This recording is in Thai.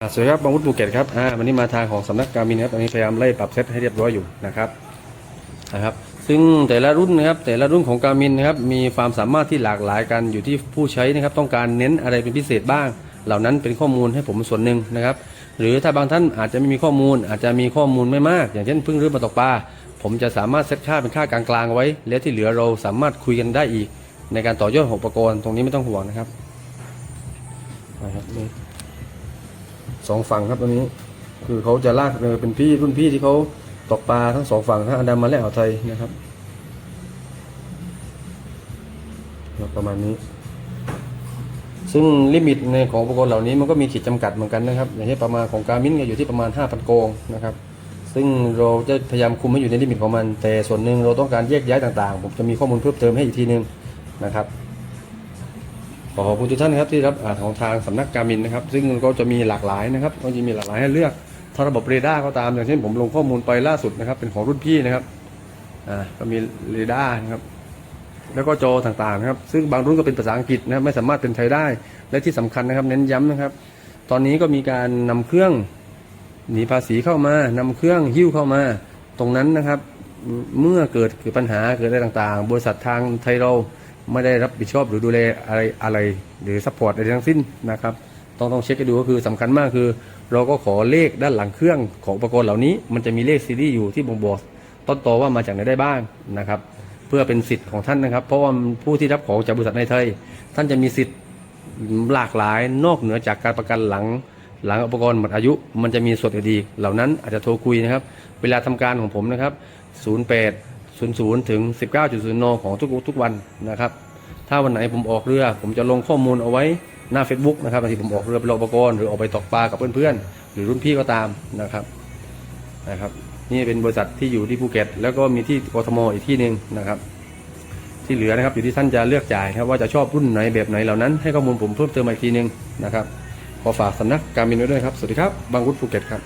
สวัสดีครับบางวุฒิภูเก็ตครับ อ่า วันนี้มาทางของสำนักการบินครับอันนี้พยายามไล่ปรับเซตให้เรียบร้อยอยู่นะครับ นะครับ ซึ่งแต่ละรุ่นนะครับ แต่ละรุ่นของการมินนะครับ มีความสามารถที่หลากหลายกันอยู่ที่ผู้ใช้นะครับ ต้องการเน้นอะไรเป็นพิเศษบ้าง เหล่านั้นเป็นข้อมูลให้ผมส่วนหนึ่งนะครับ หรือถ้าบางท่านอาจจะไม่มีข้อมูล อาจจะมีข้อมูลไม่มาก อย่างเช่นเพิ่งเริ่มมาตกปลา ผมจะสามารถเซตค่าเป็นค่ากลางๆไว้ แล้วที่เหลือเราสามารถคุยกันได้อีก ในการต่อยอดของอุปกรณ์ ตรงนี้ไม่ต้องห่วงนะครับ นะครับ สองฝั่งครับตรงนี้ คือเขาจะลากเรือเป็นพี่รุ่นพี่ที่เขาตกปลาทั้งสองฝั่งทั้งอันดามันและอ่าวไทยนะครับประมาณนี้ ซึ่งลิมิตในของอุปกรณ์เหล่านี้มันก็มีขีดจำกัดเหมือนกันนะครับอย่างเช่นประมาณของการมินก็อยู่ที่ประมาณ 5,000โกงนะครับ ซึ่งเราจะพยายามคุมให้อยู่ในลิมิตของมัน แต่ส่วนหนึ่งเราต้องการแยกย้ายต่างๆ ผมจะมีข้อมูลเพิ่มเติมให้อีกทีนึงนะครับ อขอบคุณทุกท่านนะครับที่รับอ่านของทางสำนักการมินนะครับ ซึ่งก็จะมีหลากหลายนะครับก็จะมีหลากหลายให้เลือกถ้าระบบเรดาร์ก็ตามอย่างเช่นผมลงข้อมูลไปล่าสุดนะครับ เป็นของรุ่นพี่นะครับอ่าก็มีเรดาร์นะครับ แล้วก็จอต่างๆนะครับซึ่งบางรุ่นก็เป็นภาษาอังกฤษนะครับไม่สามารถเป็นไทยได้ และที่สำคัญนะครับ เน้นย้ำนะครับ ตอนนี้ก็มีการนำเครื่องหนีภาษีเข้ามานำเครื่องหิ้วเข้ามา ตรงนั้นนะครับ เมื่อเกิดเกิดปัญหาเกิดอะไรต่างๆ บริษัททางไทยเรา ไม่ได้รับผิดชอบหรือดูแลอะไรอะไรหรือซัพพอร์ตอะไรทั้งสิ้นนะครับต้องต้องเช็คให้ดูก็คือสำคัญมากคือ เราก็ขอเลขด้านหลังเครื่องของอุปกรณ์เหล่านี้ มันจะมีเลขซีรีส์อยู่ที่บ่งบอกต้นตอว่ามาจากไหนได้บ้างนะครับ เพื่อเป็นสิทธิ์ของท่านนะครับ เพราะว่าผู้ที่รับของจากบริษัทในไทย ท่านจะมีสิทธิ์หลากหลายนอกเหนือจากการประกันหลังหลังอุปกรณ์หมดอายุ มันจะมีส่วนอื่นอีเหล่านั้นอาจจะโทรคุยนะครับ เวลาทำการของผมนะครับ 08 00 ถึง 19.0 น ของทุกทุกวันนะครับ ถ้าวันไหนผมออกเรือ ผมจะลงข้อมูลเอาไว้หน้า Facebook นะครับบางทีผมออกเรือไปลงอุปกรณ์หรือออกไปตกปลากับเพื่อนๆ หรือรุ่นพี่ก็ตามนะครับนะครับ นี่เป็นบริษัทที่อยู่ที่ภูเก็ต แล้วก็มีที่กทมอีกที่หนึ่งนะครับ ที่เหลือนะครับอยู่ที่ท่านจะเลือกจ่ายครับว่าจะชอบรุ่นไหนแบบไหนเหล่านั้นให้ข้อมูลผมเพิ่มเติมอีกทีหนึ่งนะครับขอฝากสำนักการบินไว้ด้วยครับ สวัสดีครับ บางวุฒิภูเก็ตครับ